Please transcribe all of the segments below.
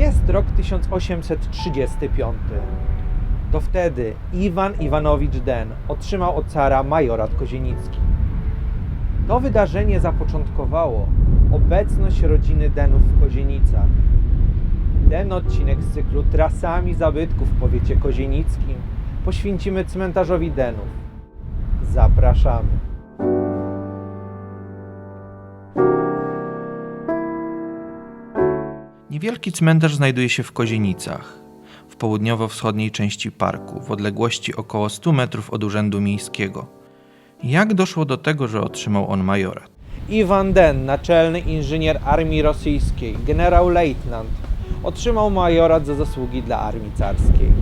Jest rok 1835. To wtedy Iwan Iwanowicz Den otrzymał od cara majorat kozienicki. To wydarzenie zapoczątkowało obecność rodziny Denów w Kozienicach. Ten odcinek z cyklu Trasami zabytków w powiecie kozienickim poświęcimy cmentarzowi Denów. Zapraszamy. Niewielki cmentarz znajduje się w Kozienicach, w południowo-wschodniej części parku, w odległości około 100 metrów od Urzędu Miejskiego. Jak doszło do tego, że otrzymał on majorat? Iwan Den, naczelny inżynier armii rosyjskiej, generał-lejtnant, otrzymał majorat za zasługi dla armii carskiej.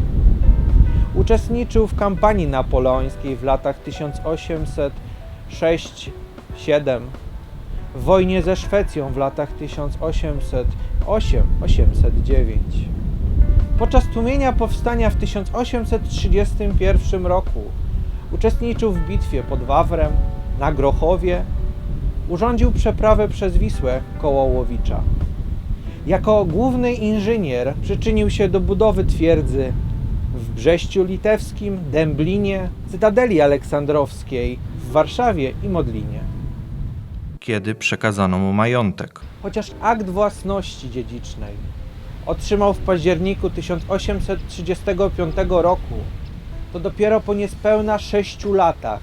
Uczestniczył w kampanii napoleońskiej w latach 1806-7, w wojnie ze Szwecją w latach 1808-809. Podczas tłumienia powstania w 1831 roku uczestniczył w bitwie pod Wawrem, na Grochowie, urządził przeprawę przez Wisłę koło Łowicza. Jako główny inżynier przyczynił się do budowy twierdzy w Brześciu Litewskim, Dęblinie, Cytadeli Aleksandrowskiej, w Warszawie i Modlinie. Kiedy przekazano mu majątek? Chociaż akt własności dziedzicznej otrzymał w październiku 1835 roku, to dopiero po niespełna sześciu latach,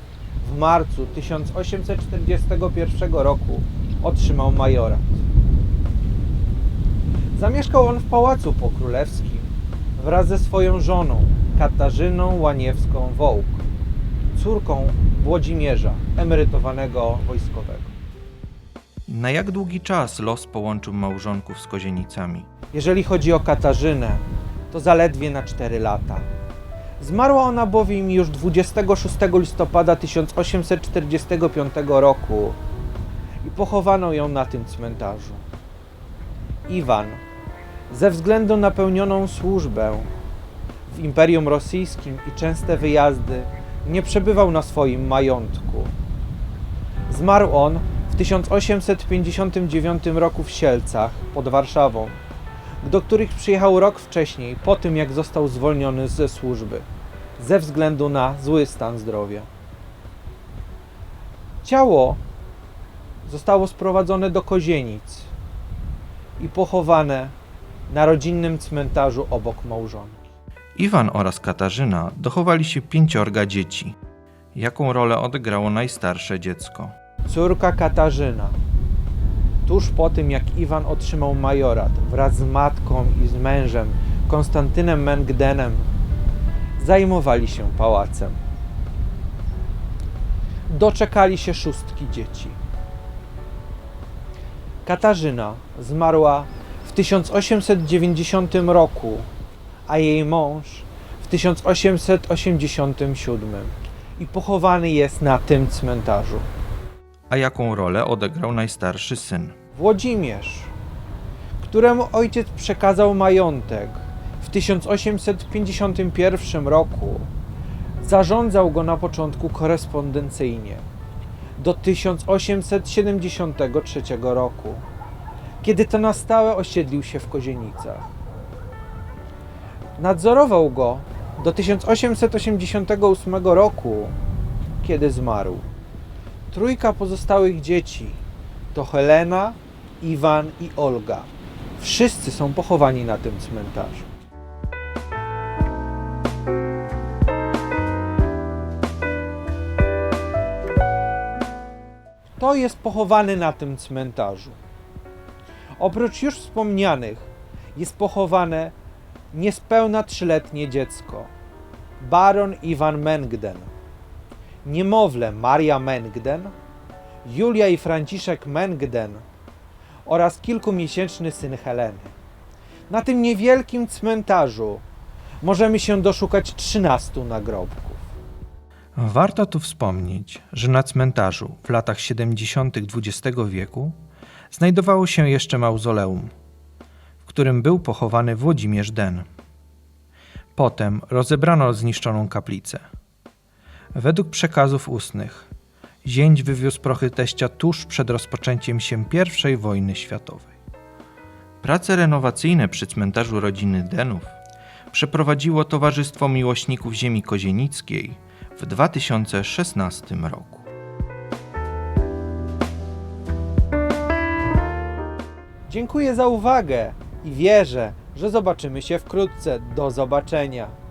w marcu 1841 roku, otrzymał majorat. Zamieszkał on w Pałacu Pokrólewskim wraz ze swoją żoną Katarzyną Łaniewską-Wołk, córką Włodzimierza, emerytowanego wojskowego. Na jak długi czas los połączył małżonków z Kozienicami? Jeżeli chodzi o Katarzynę, to zaledwie na 4 lata. Zmarła ona bowiem już 26 listopada 1845 roku i pochowano ją na tym cmentarzu. Iwan, ze względu na pełnioną służbę w Imperium Rosyjskim i częste wyjazdy, nie przebywał na swoim majątku. Zmarł on w 1859 roku w Sielcach pod Warszawą do których przyjechał rok wcześniej, po tym jak został zwolniony ze służby, ze względu na zły stan zdrowia. Ciało zostało sprowadzone do Kozienic i pochowane na rodzinnym cmentarzu obok małżonki. Iwan oraz Katarzyna dochowali się pięciorga dzieci. Jaką rolę odegrało najstarsze dziecko? Córka Katarzyna, tuż po tym jak Iwan otrzymał majorat wraz z matką i z mężem Konstantynem Mengdenem, zajmowali się pałacem. Doczekali się szóstki dzieci. Katarzyna zmarła w 1890 roku, a jej mąż w 1887 i pochowany jest na tym cmentarzu. A jaką rolę odegrał najstarszy syn? Włodzimierz, któremu ojciec przekazał majątek w 1851 roku, zarządzał go na początku korespondencyjnie do 1873 roku, kiedy to na stałe osiedlił się w Kozienicach. Nadzorował go do 1888 roku, kiedy zmarł. Trójka pozostałych dzieci to Helena, Iwan i Olga. Wszyscy są pochowani na tym cmentarzu. Kto jest pochowany na tym cmentarzu? Oprócz już wspomnianych jest pochowane niespełna trzyletnie dziecko, baron Iwan Mengden, niemowlę Maria Mengden, Julia i Franciszek Mengden oraz kilkumiesięczny syn Heleny. Na tym niewielkim cmentarzu możemy się doszukać 13 nagrobków. Warto tu wspomnieć, że na cmentarzu w latach 70. XX wieku znajdowało się jeszcze mauzoleum, w którym był pochowany Włodzimierz Den. Potem rozebrano zniszczoną kaplicę. Według przekazów ustnych, zięć wywiózł prochy teścia tuż przed rozpoczęciem się I wojny światowej. Prace renowacyjne przy cmentarzu rodziny Denów przeprowadziło Towarzystwo Miłośników Ziemi Kozienickiej w 2016 roku. Dziękuję za uwagę i wierzę, że zobaczymy się wkrótce. Do zobaczenia.